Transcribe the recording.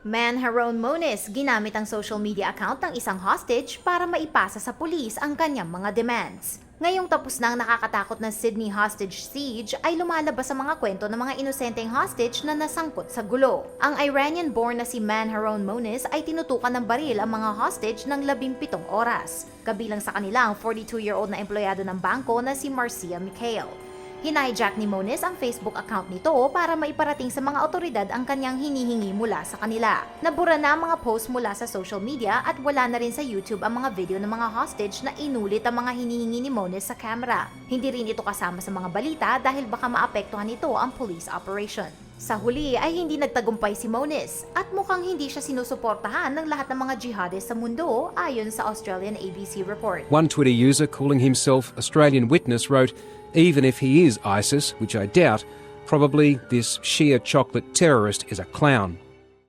Manharon Moniz ginamit ang social media account ng isang hostage para maipasa sa pulis ang kanyang mga demands. Ngayong tapos na ang nakakatakot na Sydney hostage siege ay lumalabas sa mga kwento ng mga inosenteng hostage na nasangkot sa gulo. Ang Iranian-born na si Manharon Moniz ay tinutukan ng baril ang mga hostage ng 17 oras. Kabilang sa kanila ang 42-year-old na empleyado ng bangko na si Marcia Mikhail. Hinijack ni Moniz ang Facebook account nito para maiparating sa mga otoridad ang kanyang hinihingi mula sa kanila. Nabura na ang mga post mula sa social media at wala na rin sa YouTube ang mga video ng mga hostage na inulit ang mga hinihingi ni Moniz sa camera. Hindi rin ito kasama sa mga balita dahil baka maapektuhan nito ang police operation. Sa huli ay hindi nagtagumpay si Moniz at mukhang hindi siya sinusuportahan ng lahat ng mga jihadist sa mundo ayon sa Australian ABC report. One Twitter user calling himself Australian Witness wrote, Even if he is ISIS, which I doubt, probably this Shia chocolate terrorist is a clown.